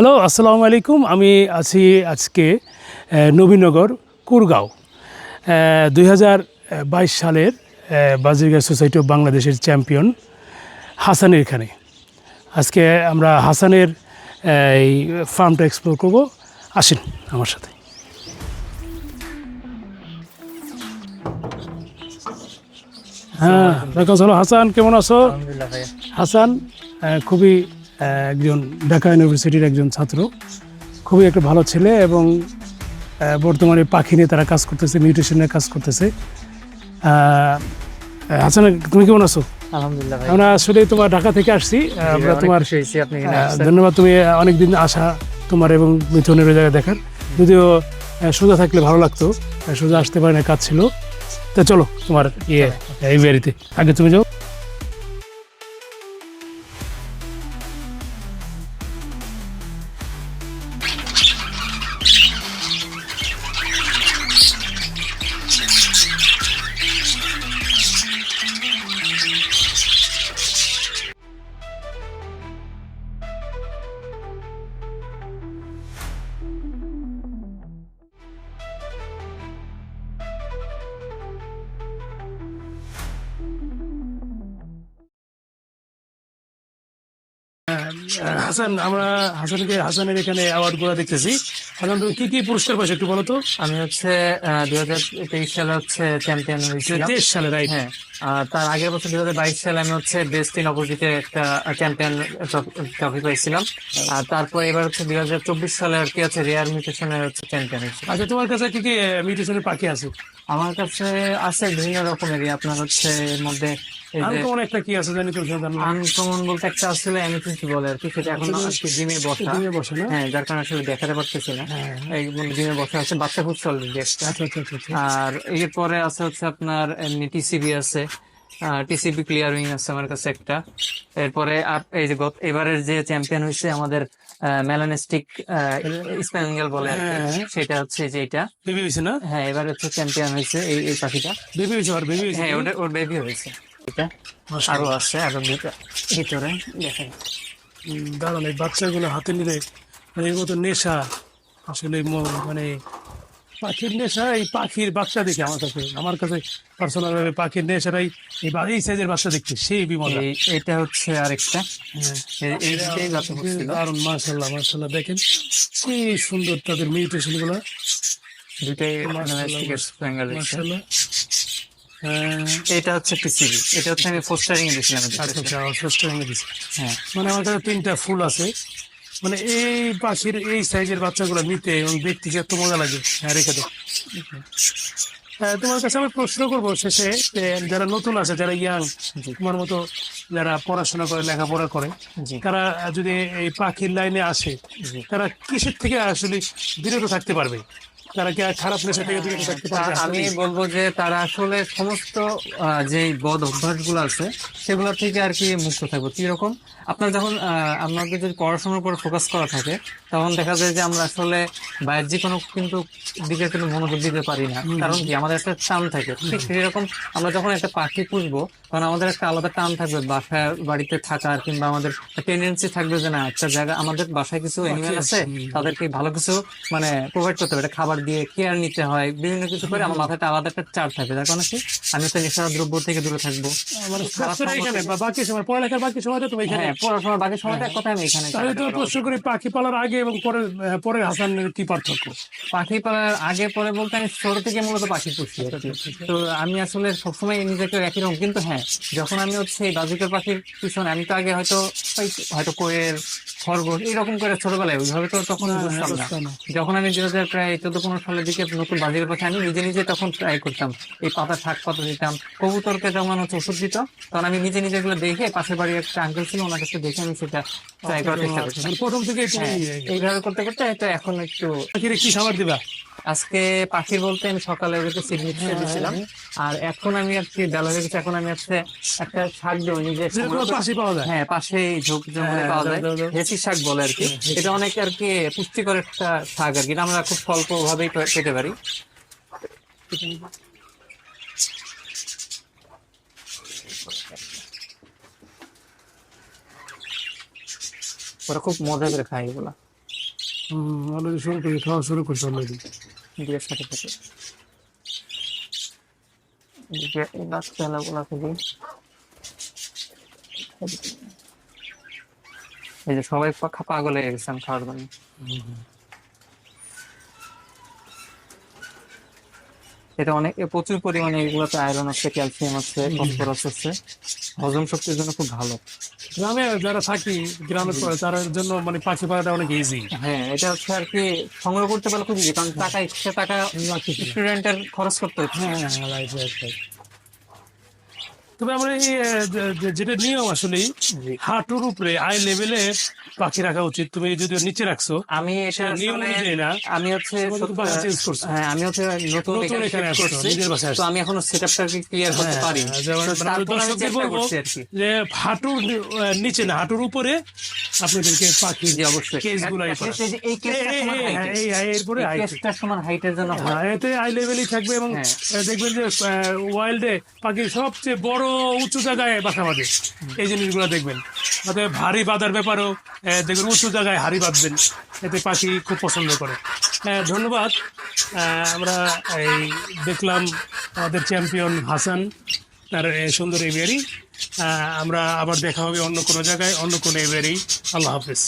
Hello আসসালামু আলাইকুম। আমি আছি আজকে নবীনগর কুরগাঁও। দুই হাজার বাইশ সালের বাজিরগা সোসাইটি অফ বাংলাদেশের চ্যাম্পিয়ন হাসানের এখানে আজকে আমরা হাসানের এই ফার্মটা এক্সপ্লোর করব। আসেন আমার সাথে। হ্যাঁ দেখা হাসান কেমন আছো? হাসান খুবই একজন ঢাকা ইউনিভার্সিটির একজন ছাত্র। খুবই একটা ভালো ছেলে এবং বর্তমানে পাখি নিয়ে তারা কাজ করতেছে মিউটেশনের কাজ করতেছে। হাসান তুমি কেমন আছো? আলহামদুলিল্লাহ আমরা আসলে তোমার ঢাকা থেকে আসছি। আমরা তোমার। ধন্যবাদ তুমি অনেকদিন আসা তোমার এবং মিথুনের জায়গায় দেখার। যদিও সোজা থাকলে ভালো লাগতো সোজা আসতে পারে না কাজ ছিল। তা চলো তোমার ইয়ে এই বাড়িতে আগে তুমি যাও। হাসান আমরা হাসানকে হাসানের এখানে অ্যাওয়ার্ডগুলো দেখতেছি। হাসান তুমি কি কি পুরস্কার পাইছো একটু বলো তো? আমি হচ্ছে দুই হাজার তেইশ সালে হচ্ছে চ্যাম্পিয়ন তেইশ সালে রাইট হ্যাঁ আর তার আগের বছর দুই হাজার বাইশ সালে আমি হচ্ছে বেস্ট ইন অপোজিটে একটা চ্যাম্পিয়ন ট্রফি পাইছিলাম। আর তারপর এবার হচ্ছে দুই হাজার চব্বিশ সালে আর কি আছে রেয়ার মিউটেশনের হচ্ছে চ্যাম্পিয়ন হয়েছে। আচ্ছা তোমার কাছে কি কি মিউটেশনের পাখি আছে? আমার কাছে আছে বিভিন্ন রকমেরই। আপনার হচ্ছে মধ্যে এই আমি যে কেমন একটা কি আছে জানি তো জানো আনকমন বলতে একটা আসলে অ্যামিথিস্ট বলে আর কি সেটা এখন আজকে জিমে বসা। তুমি বসে না? হ্যাঁ যার কারণে আসলে দেখাতে পারতেছি না। হ্যাঁ। এই জিমে বসা আছে বাচ্চা অলরেডি আচ্ছা আচ্ছা আচ্ছা আচ্ছা। আর এরপরে আছে হচ্ছে আপনার এমনি টিসিবি আছে। টিসিবি ক্লিয়ারিং আছে আমার কাছে একটা। এরপরে এই যে গত এবারের যে চ্যাম্পিয়ন হয়েছে আমাদের মেলানিস্টিক স্প্যানিয়াল বলে হ্যাঁ। সেটা হচ্ছে যে এটা। বেবি হয়েছে না? হ্যাঁ এবার হচ্ছে চ্যাম্পিয়ন হয়েছে এই এই পাখিটা। বেবি হয়েছে আর বেবি হ্যাঁ ওটা ওর বেবি হয়েছে। এটা আছে আরও ভিতরে দেখেন। দারুণ এই বাচ্চাগুলো হাতে নিলে মানে এর মতো নেশা। আসলে মানে পাখির নেশা এই পাখির বাচ্চা দেখে আমার কাছে আমার কাছে পার্সোনাল ভাবে পাখির নেশাটাই এই এই সাইজের বাচ্চা দেখতে সেই বিমজা এটা হচ্ছে আরেকটা। দুটোই বাচ্চা মার্শাল্লাহ মার্শাল্লাহ দেখেন। কি সুন্দর তাদের মিউটেশনগুলো দুটাই মার্শাল্লাহ হ্যাঁ এটা হচ্ছে টিসিবি এটা হচ্ছে আমি ফোস্টারিং এ দিয়েছিলাম এটা। আচ্ছা আচ্ছা ষষ্ঠ ভেঙে হ্যাঁ। মানে আমার কাছে তিনটা ফুল আছে। মানে এই পাখির এই সাইজের বাচ্চাগুলো নিতে এবং দেখতে এত মজা লাগে। হ্যাঁ রেখে দাও। হ্যাঁ, তোমার কাছে আমি প্রশ্ন করব শেষে যারা নতুন আছে যারা ইয়াং তোমার মতো যারা পড়াশোনা করে লেখাপড়া করে তারা যদি এই পাখির লাইনে আসে তারা কিসের থেকে আসলে বিরত থাকতে পারবে? তারা কি খারাপ নেশা থেকে বিরত থাকতে পারবে? আমি বলব যে তারা আসলে সমস্ত যে বদ আছে সেগুলো থেকে আর কি মুক্ত থাকবে। কীরকম আপনার যখন যদি পড়াশোনার উপর ফোকাস করা থাকে তখন দেখা যায় যে আমরা আসলে বাহ্যিক কোনো কিন্তু দিকে কিন্তু মনোযোগ দিতে পারি না। কারণ কি? আমাদের একটা টান থাকে। ঠিক সেরকম আমরা যখন একটা পাখি পুষবো তখন আমাদের একটা আলাদা টান থাকবে বাসায় বাড়িতে থাকার কিংবা আমাদের টেন্ডেন্সি থাকবে যে না একটা জায়গা আমাদের বাসায় কিছু অ্যানিমেল আছে। তাদেরকে ভালো কিছু মানে প্রোভাইড করতে হবে। এটা খাবার দিয়ে কেয়ার নিতে হয় বিভিন্ন কিছু করে আমার মাথাটা আলাদা একটা চার থাকে যার কারণে কি আমি একটা নেশা দ্রব্য থেকে দূরে থাকব। মানে বাকি সময় পড়ালেখার বাকি সময়টা তুমি এখানে হ্যাঁ পড়াশোনার বাকি সময়টা কথা আমি এখানে তাহলে তো প্রশ্ন করি পাখি পালার আগে এবং পরে পরে হাসানের কি পার্থক্য? পাখি পালার আগে পরে বলতে আমি ছোট থেকে মূলত পাখি পুষি তো আমি আসলে সবসময় নিজেকে একই রকম কিন্তু হ্যাঁ যখন আমি হচ্ছে এই বাজিকার পাখির পিছনে আমি তো আগে হয়তো হয়তো কোয়েল খরগোশ এরকম করে ছোটবেলায় ওইভাবে তো তখন বুঝতাম না। যখন আমি দু হাজার প্রায় চোদ্দ পনেরো সালের দিকে নতুন বাজির পথে আমি নিজে নিজে তখন ট্রাই করতাম। এই পাতা শাক পাতা দিতাম। কবুতরকে যেমন হচ্ছে ওষুধ দিত তখন আমি নিজে নিজে এগুলো দেখে পাশের বাড়ির একটা আঙ্কেল ছিল ওনার কাছে দেখে আমি সেটা ট্রাই করার চেষ্টা করতাম। মানে প্রথম থেকে হ্যাঁ, এইভাবে করতে করতে হয়তো এখন একটু কি খাবার দিবা? আজকে পাখি বলতে আমি সকালে ওদেরকে সিডনি খেতে দিয়েছিলাম। আর এখন আমি আর কি বেলা হয়ে গেছে এখন আমি হচ্ছে একটা শাক দেবো নিজে পাশে পাওয়া যায়। হ্যাঁ পাশে ঝোপ জঙ্গলে হ্যাঁ, পাওয়া যায়। হেসি শাক বলে আর কি। এটা অনেক আর কি পুষ্টিকর একটা শাক আর কি। এটা আমরা খুব স্বল্প ভাবেই পেতে পারি। ওরা খুব মজা করে খায় এগুলা। অলরেডি শুরু করি খাওয়া শুরু করছে অলরেডি দিয়ে সাথে এদিকে এই যে সবাই পা- পাগল হয়ে গেছে খাওয়ার জন্য এটা অনেক প্রচুর পরিমাণে এগুলোতে আয়রন আছে ক্যালসিয়াম আছে ফসফরাস আছে। হজম শক্তির জন্য খুব ভালো। গ্রামে যারা থাকি গ্রামে তার জন্য মানে পাখি পাওয়াটা অনেক ইজি হ্যাঁ এটা হচ্ছে আর কি সংগ্রহ করতে পারলে খুব ইজি কারণ টাকা এক্সট্রা টাকা স্টুডেন্টের খরচ করতে হচ্ছে। হ্যাঁ হ্যাঁ রাইট রাইট রাইট তবে আমরা এই যে- যে- যেটা নিয়ম আসলে হাঁটুর উপরে আই লেভেলে পাখি রাখা উচিত। তুমি যদি নিচে রাখছো আমি এটা নিয়ম অনুযায়ী না। আমি হচ্ছে। হ্যাঁ আমি হচ্ছে নতুন এখানে। নিজের বাসায় তো আমি এখনও সেটআপটাকে ক্লিয়ার করতে হ্যাঁ, পারি? হ্যাঁ, মানে দর্শকদের বলব যে হাঁটুর নিচে না হাঁটুর উপরে আপনাদেরকে পাখি জি অবশ্যই। কেস গুলাই এই যে কেসটা এরপরে কেসটা সমান হাইটের জন্য হয় এতে আই লেভেলই থাকবে এবং দেখবেন যে ওয়াইল্ডে পাখি সবচেয়ে বড় উঁচু জায়গায় বাসা বাঁধে। এই জিনিসগুলো দেখবেন। অতএব ভারী বাঁধার ব্যাপারেও দেখবেন উঁচু জায়গায় হাড়ি বাঁধবেন। এতে পাখি খুব পছন্দ করে। হ্যাঁ, ধন্যবাদ। আমরা এই দেখলাম আমাদের চ্যাম্পিয়ন হাসান তার সুন্দর এভিয়ারি আমরা আবার দেখা হবে অন্য কোনো জায়গায় অন্য কোনো এভিয়ারি আল্লাহ হাফিজ।